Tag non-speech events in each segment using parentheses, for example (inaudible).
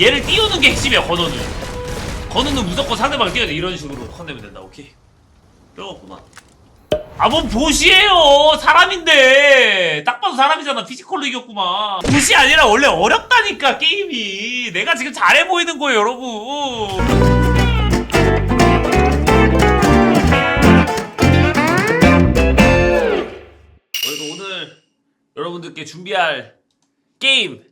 얘를 띄우는 게 핵심이야 건호는. 건호는 무조건 상대방을 띄워야 돼. 이런 식으로 혼내면 된다. 오케이. 배웠구만. 아뭔 보시에요. 사람인데. 딱 봐도 사람이잖아. 피지컬로 이겼구만. 보시 아니라 원래 어렵다니까 게임이. 내가 지금 잘해 보이는 거예요 여러분. 여러분들께 준비할 게임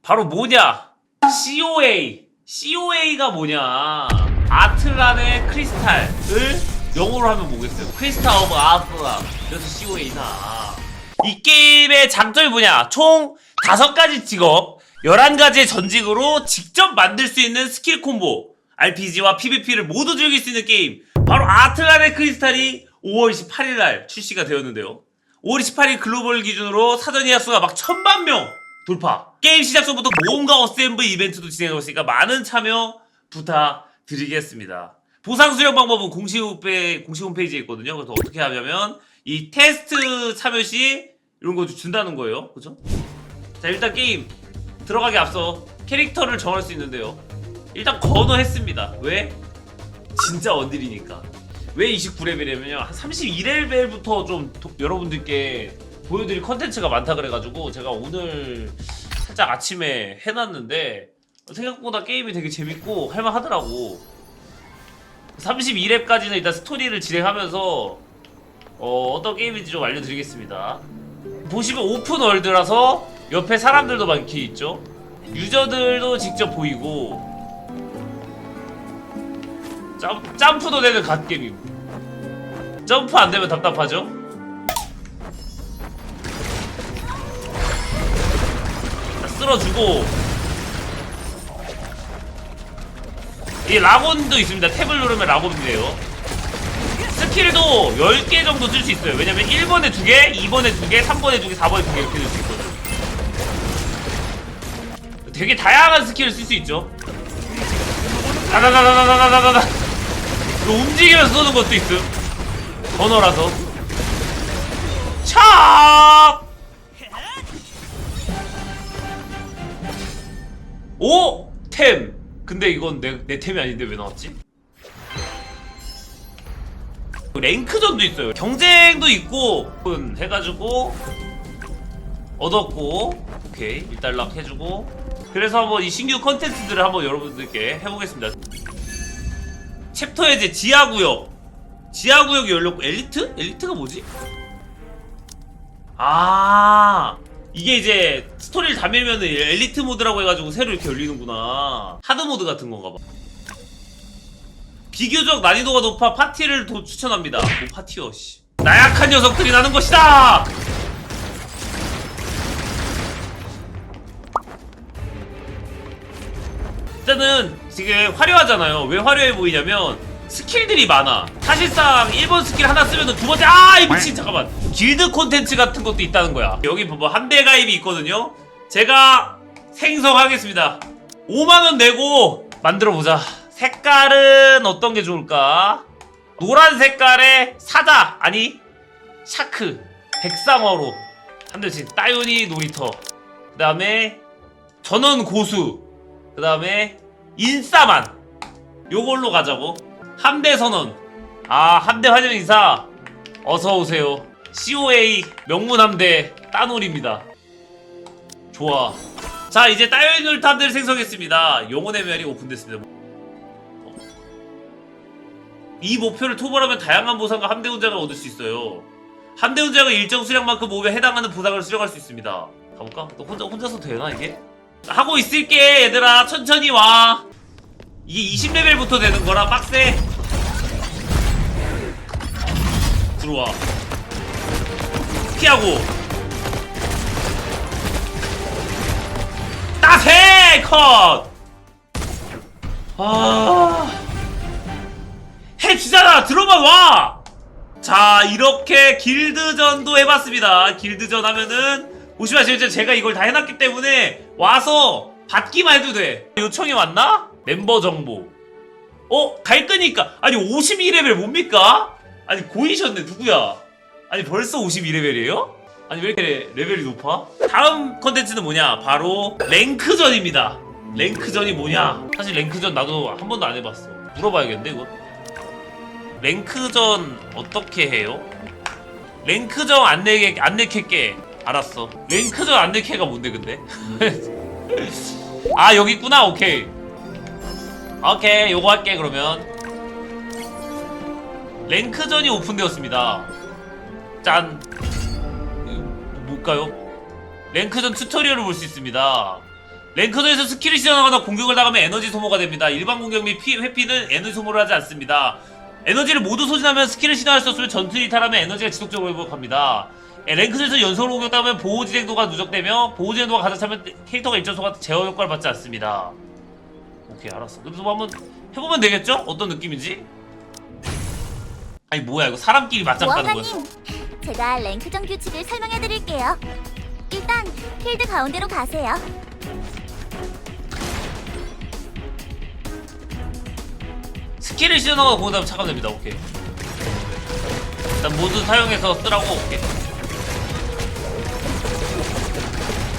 바로 뭐냐? COA. COA가 뭐냐? 아틀란의 크리스탈을 영어로 하면 뭐겠어요? 크리스탈 오브 아틀란. 그래서 COA다. 이 게임의 장점이 뭐냐? 총 다섯 가지 직업, 11가지의 전직으로 직접 만들 수 있는 스킬 콤보, RPG와 PVP를 모두 즐길 수 있는 게임. 바로 아틀란의 크리스탈이 5월 28일 날 출시가 되었는데요. 5월 28일 글로벌 기준으로 사전 예약 수가 막 천만 명 돌파. 게임 시작 전부터 모험가 어셈블 이벤트도 진행하고 있으니까 많은 참여 부탁드리겠습니다. 보상 수령 방법은 공식 홈페 공식 홈페이지에 있거든요. 그래서 어떻게 하냐면 이 테스트 참여 시 이런 거 준다는 거예요. 그죠? 자, 일단 게임 들어가기 앞서 캐릭터를 정할 수 있는데요. 일단 건너했습니다. 왜? 진짜 원딜이니까. 왜 29레벨이냐면요. 한 32레벨부터 좀 도- 여러분들께 보여드릴 컨텐츠가 많다 그래가지고 제가 오늘 살짝 아침에 해놨는데 생각보다 게임이 되게 재밌고 할만하더라고. 32렙까지는 일단 스토리를 진행하면서 어, 어떤 게임인지 좀 알려드리겠습니다. 보시면 오픈 월드라서 옆에 사람들도 많게 있죠. 유저들도 직접 보이고 점, 점프도 되는 갓게임이고 점프 안 되면 답답하죠? 자, 쓸어주고. 이 라곤도 있습니다. 탭을 누르면 라곤인데요. 스킬도 10개 정도 쓸 수 있어요. 왜냐면 1번에 2개, 2번에 2개, 3번에 2개, 4번에 2개 이렇게 쓸 수 있거든요. 되게 다양한 스킬을 쓸 수 있죠. 다다다다다다다다다 이거 움직이면서 쏘는 것도 있음 번호라서. 찹! 오! 템! 근데 이건 내, 내 템이 아닌데 왜 나왔지? 랭크전도 있어요 경쟁도 있고 음, 해가지고 얻었고 오케이 일단락 해주고 그래서 한번 이 신규 컨텐츠들을 한번 여러분들께 해보겠습니다 챕터 해제 지하구역 지하구역이 열렸고 엘리트? 엘리트가 뭐지? 아 이게 이제 스토리를 다 밀면 엘리트 모드라고 해가지고 새로 이렇게 열리는구나. 하드 모드 같은 건가 봐. 비교적 난이도가 높아 파티를 도 추천합니다. 뭐 파티요 씨. 나약한 녀석들이 나는 것이다! 일단은 지금 화려하잖아요. 왜 화려해 보이냐면 스킬들이 많아. 사실상 1번 스킬 하나 쓰면 두 번째 아, 이 미친 잠깐만. 길드 콘텐츠 같은 것도 있다는 거야. 여기 보면 함대 가입이 있거든요. 제가 생성하겠습니다. 5만 원 내고 만들어 보자. 색깔은 어떤 게 좋을까? 노란 색깔의 사자 아니 샤크 백상어로 한 대씩 따윤이 놀이터 그 다음에 전원 고수 그 다음에 인싸만 요걸로 가자고 함대 선언. 아 함대 환영 인사. 어서 오세요. COA 명문 함대 따놀입니다. 좋아. 자 이제 따윤놀탑들 생성했습니다. 영혼의 멸이 오픈됐습니다. 이 목표를 토벌하면 다양한 보상과 함대 훈장을 얻을 수 있어요. 함대 훈장을 일정 수량만큼 모으면 해당하는 보상을 수령할 수 있습니다. 가볼까? 너 혼자, 혼자서 되나 이게? 하고 있을게 얘들아. 천천히 와. 이게 20레벨부터 되는 거라 빡세 들어와. 피하고. 따세! 컷! 아... 해주잖아. 들어만 와! 자 이렇게 길드전도 해봤습니다. 길드전 하면은 보시면 아시겠죠 제가 이걸 다 해놨기 때문에 와서 받기만 해도 돼. 요청이 왔나? 멤버 정보. 어? 갈 거니까. 아니 52레벨 뭡니까? 아니 고이셨네 누구야? 아니 벌써 52레벨이에요? 아니 왜 이렇게 레벨이 높아? 다음 컨텐츠는 뭐냐 바로 랭크전입니다 랭크전이 뭐냐? 사실 랭크전 나도 한 번도 안 해봤어. 물어봐야겠는데 이거. 랭크전 어떻게 해요? 랭크전 안 내게 안 내킬게. 알았어. 랭크전 안 내캐가 뭔데 근데? (laughs) 아 여기 있구나. 오케이. 오케이 요거 할게 그러면. 랭크전이 오픈되었습니다. 짠. 이거 뭘까요? 랭크전 튜토리얼을 볼 수 있습니다. 랭크전에서 스킬을 시전하거나 공격을 당하면 에너지 소모가 됩니다. 일반 공격 및 피, 회피는 에너지 소모를 하지 않습니다. 에너지를 모두 소진하면 스킬을 시전할 수 없으면 전투 이탈하면 에너지가 지속적으로 회복합니다. 예, 랭크전에서 연속으로 공격당하면 보호지행도가 누적되며 보호지행도가 가득 차면 캐릭터가 일정 소가 제어 효과를 받지 않습니다. 오케이 알았어. 그래서 뭐 한번 해보면 되겠죠? 어떤 느낌인지? 아니 뭐야 이거 사람끼리 맞짱 까는 거야? 무언가님, 제가 랭크전 규칙을 설명해 드릴게요. 일단 필드 가운데로 가세요. 스킬을 시전하고 공격하면 차감됩니다. 오케이. 일단 모두 사용해서 쓰라고. 오케이.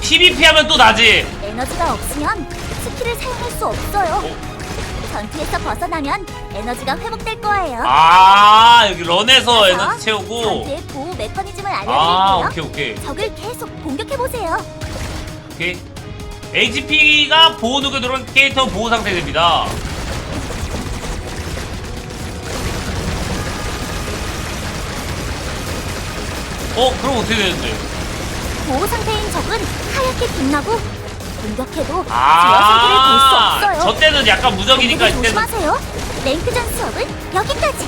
PVP 하면 또 나지. 에너지가 없으면 스킬을 사용할 수 없어요. 전투에서 벗어나면 에너지가 회복될 거예요. 아 여기 런에서 에너지 채우고. 전투의 보호 메커니즘을 아 알려드릴게요. 오케이 오케이 적을 계속 공격해 보세요. 오케이. HP가 보호 누게 들어온 캐릭터 보호 상태 됩니다. 어 그럼 어떻게 되는데? 보호 상태인 적은 하얗게 빛나고 공격해도 아, 상태를 볼 수 없어요. 저 때는 약간 무적이니까 공격을 이때는 조심하세요. 랭크전 수업은 여기까지.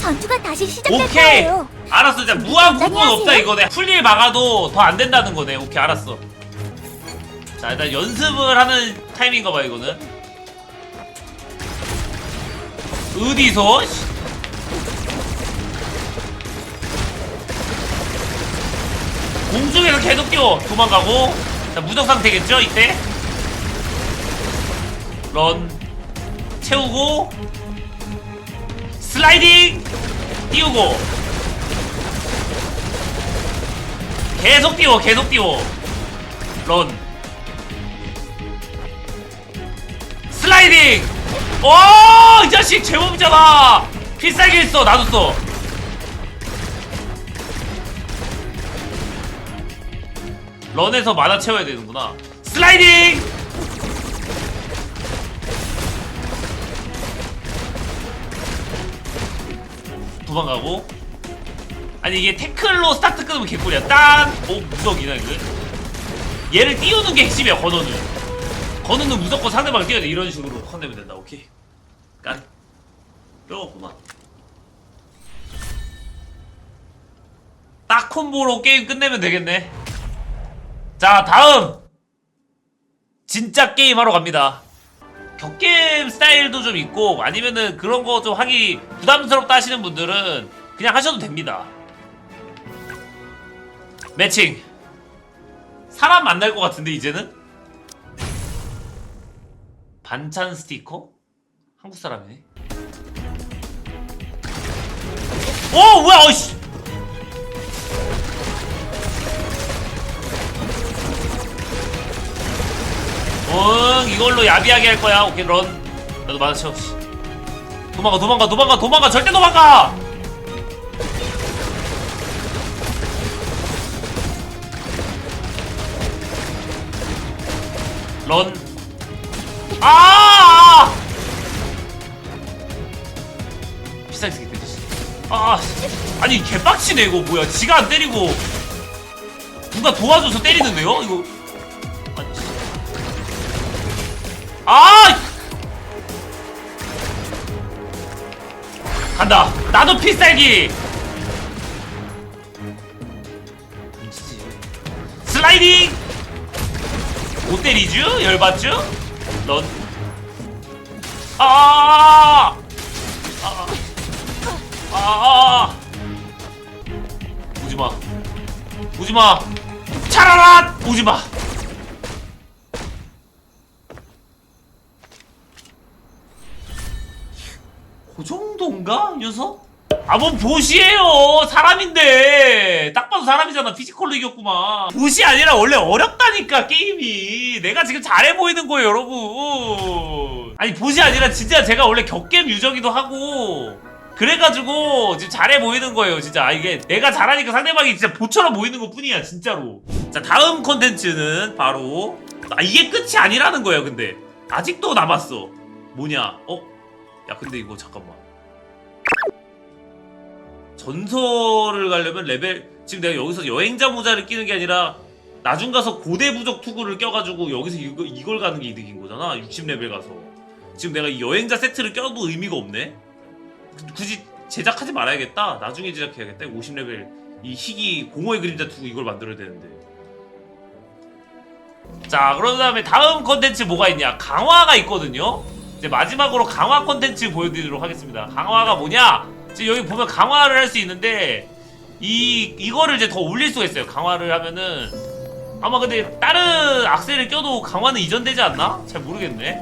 전투가 다시 시작될 오케이 거예요. 알았어 진짜 무한 적당히 없다. 이거네 풀릴 막아도 더 안 된다는 거네 오케이 알았어 자 일단 연습을 하는 타임인가 봐 이거는 어디서 씨. 공중에서 계속 뛰어 도망가고 자 무적 상태겠죠 이때? 런 채우고 슬라이딩! 띄우고. 계속 띄워 계속 띄워. 런. 슬라이딩! 오 이 자식 제법이잖아! 필살기 있어 나도 써 런에서 만화 채워야 되는구나. 슬라이딩! 도망가고. 아니 이게 태클로 스타트 끊으면 개꿀이야. 딴 오 무적이나 이거 얘를 띄우는 게 핵심이야 건어는. 건어는 무조건 상대방을 띄워야 돼. 이런 식으로 혼내면 된다. 오케이. 깐. 뼈없구만. 딱 콤보로 게임 끝내면 되겠네 자 다음 진짜 게임 하러 갑니다 격게임 스타일도 좀 있고 아니면은 그런 거 좀 하기 부담스럽다 하시는 분들은 그냥 하셔도 됩니다. 매칭. 사람 만날 것 같은데 이제는? 반찬 스티커? 한국 사람이네. 오 뭐야 어씨. 응 이걸로 야비하게 할 거야. 오케이 런. 나도 맞아쳐 씨. 도망가 도망가 도망가 도망가. 절대 도망가! 런. 아! 비싸게 때문에 아 씨. 아니 개빡치네 이거. 뭐야. 지가 안 때리고. 누가 도와줘서 때리는데요? 이거 아! 간다. 나도. 미치지. 슬라이딩. 못 때리쥬? 열받쥬? 넌. 아! 아! 아! 아! 오지 마. 오지 마. 차라라! 오지 마. 그 정도인가? 이 녀석? 아, 뭔 보시예요. 사람인데. 딱 봐도 사람이잖아. 피지컬로 이겼구만. 보시 아니라 원래 어렵다니까, 게임이. 내가 지금 잘해 보이는 거예요, 여러분. 아니, 보시 아니라 진짜 제가 원래 격겜 유저기도 하고. 그래가지고 지금 잘해 보이는 거예요, 진짜. 아, 이게 내가 잘하니까 상대방이 진짜 보처럼 보이는 것 뿐이야, 진짜로. 자, 다음 컨텐츠는 바로. 아, 이게 끝이 아니라는 거예요, 근데. 아직도 남았어. 뭐냐? 어? 야, 근데 이거 잠깐만. 전설을 가려면 레벨 지금 내가 여기서 여행자 모자를 끼는 게 아니라 나중 가서 고대 부적 투구를 껴가지고 여기서 이거, 이걸 가는 게 이득인 거잖아 60레벨 가서. 지금 내가 이 여행자 세트를 껴도 의미가 없네? 굳이 제작하지 말아야겠다? 나중에 제작해야겠다? 50레벨. 이 희귀 공허의 그림자 투구 이걸 만들어야 되는데. 자 그런 다음에 다음 컨텐츠 뭐가 있냐? 강화가 있거든요 이제 마지막으로 강화 컨텐츠 보여드리도록 하겠습니다 강화가 뭐냐 지금 여기 보면 강화를 할 수 있는데 이 이거를 이제 더 올릴 수가 있어요. 강화를 하면은 아마 근데 다른 악셀을 껴도 강화는 이전되지 않나? 잘 모르겠네.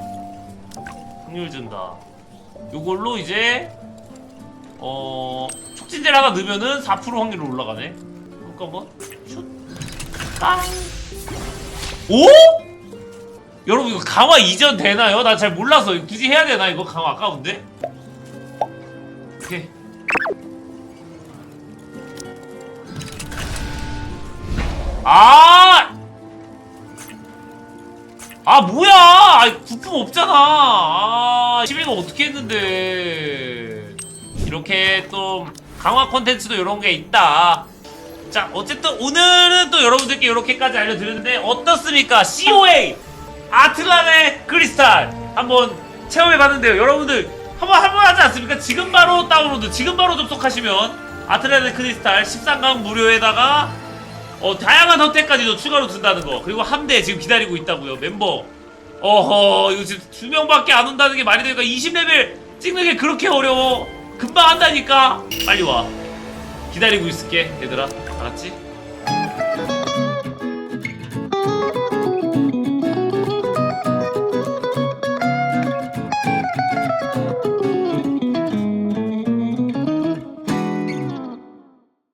확률 증가. 요걸로 이제 어 촉진제를 하나 넣으면은 4% 확률로 올라가네. 그거 한번 슛. 빵. 오? 여러분 이거 강화 이전 되나요? 나 잘 몰라서 굳이 해야 되나 이거 강화 아까운데? 오케이. 아! 아 뭐야! 아, 부품 없잖아. 아, 11가 어떻게 했는데? 이렇게 또 강화 콘텐츠도 이런 게 있다. 자, 어쨌든 오늘은 또 여러분들께 이렇게까지 알려드렸는데 어떻습니까? COA 아틀란의 크리스탈 한번 체험해 봤는데요. 여러분들 한번 한번 하지 않습니까? 지금 바로 다운로드, 지금 바로 접속하시면 아틀란의 크리스탈 13강 무료에다가 어, 다양한 혜택까지도 추가로 준다는 거. 그리고 함대 지금 기다리고 있다고요. 멤버. 어허, 이거 지금 두 명밖에 안 온다는 게 말이 되니까 20레벨 찍는 게 그렇게 어려워. 금방 한다니까. 빨리 와. 기다리고 있을게, 얘들아. 알았지?